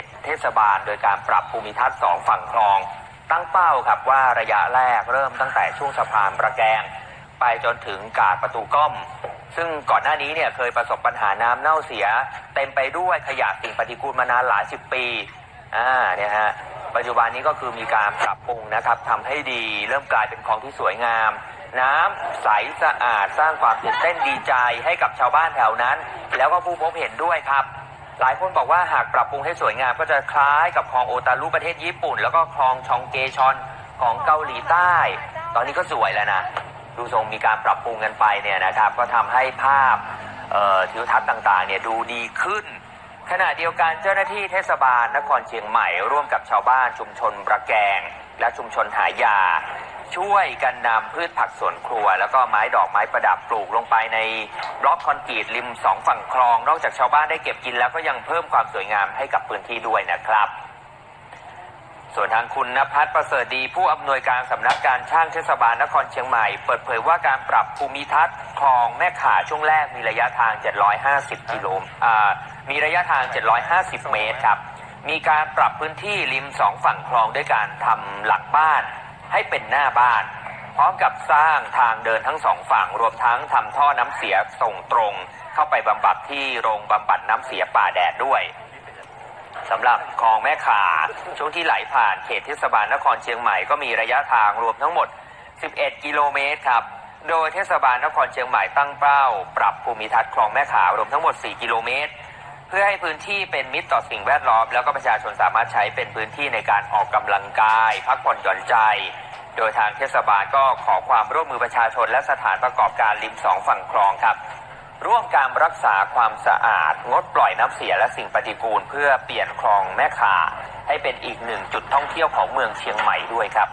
ตเทศบาล โดยการปรับภูมิทัศน์สองฝั่งคลอง ตั้งเป้าครับว่าระยะแรกเริ่มตั้งแต่ช่วงสะพานประแกง ไปจนถึงกาดประตูก้อม ซึ่งก่อนหน้านี้เนี่ยเคยประสบปัญหาน้ำเน่าเสีย เต็มไปด้วยขยะสิ่งปฏิกูลมานานหลายสิบปีอ่าเนี่ยฮะปัจจุบันนี้ก็คือมีการปรับปรุงนะครับทำให้ดีเริ่มกลายเป็นคลองที่สวยงาม น้ำใสสะอาดสร้างความตื่นเต้นดีใจให้กับชาวบ้านแถวนั้น แล้วก็ผู้พบเห็นด้วยครับ หลายคนบอกว่าหากปรับปรุงให้สวยงามก็จะคล้ายกับคลองโอตารุประเทศญี่ปุ่น แล้วก็คลองชองเกชอนของเกาหลีใต้ ตอนนี้ก็สวยแล้วนะ ดูทรงมีการปรับปรุงกันไปเนี่ยนะครับ ก็ทำให้ภาพทิวทัศน์ต่างๆเนี่ยดูดีขึ้น ขณะเดียวกันเจ้าหน้าที่เทศบาลนครเชียงใหม่ ร่วมกับชาวบ้านชุมชนประแกง และชุมชนหายา ช่วยกันนำพืชผักสวนครัว แล้วก็ไม้ดอกไม้ประดับปลูกลงไปในบล็อกคอนกรีตริมสองฝั่งคลอง นอกจากชาวบ้านได้เก็บกินแล้วก็ยังเพิ่มความสวยงามให้กับพื้นที่ด้วยนะครับ ส่วนทางคุณนภัสประเสริฐดีผู้อำนวยการสำนักการช่างเทศบาลนครเชียงใหม่ เปิดเผยว่าการปรับภูมิทัศน์คลองแม่ข่าช่วงแรกมีระยะทาง 750กิโลอ่ามีระยะทาง 750 เมตรครับมีการปรับพื้นที่ริมสองฝั่งคลองด้วยการทำหลังบ้าน ให้เป็นหน้าบ้าน พร้อมกับสร้างทางเดินทั้งสองฝั่งรวมทั้งทำท่อน้ำเสียส่งตรง เข้าไปบำบัดที่โรงบำบัดน้ำเสียป่าแดดด้วยสำหรับคลองแม่ขาช่วงที่ไหลผ่านเขตเทศบาลนครเชียงใหม่ก็มีระยะทางรวมทั้งหมด 11 กิโลเมตรครับ โดยเทศบาลนครเชียงใหม่ตั้งเป้า ปรับภูมิทัศน์คลองแม่ขารวมทั้งหมด 4 กิโลเมตร เพื่อให้พื้นที่เป็นมิตรต่อสิ่งแวดล้อม แล้วก็ประชาชนสามารถใช้เป็นพื้นที่ในการออกกำลังกาย พักผ่อนหย่อนใจ โดยทางเทศบาลก็ขอความร่วมมือประชาชนและสถานประกอบการริมสองฝั่งคลองครับ ร่วมการรักษาความสะอาด งดปล่อยน้ำเสียและสิ่งปฏิกูล เพื่อเปลี่ยนคลองแม่ขาให้เป็นอีกหนึ่งจุดท่องเที่ยวของเมืองเชียงใหม่ด้วยครับ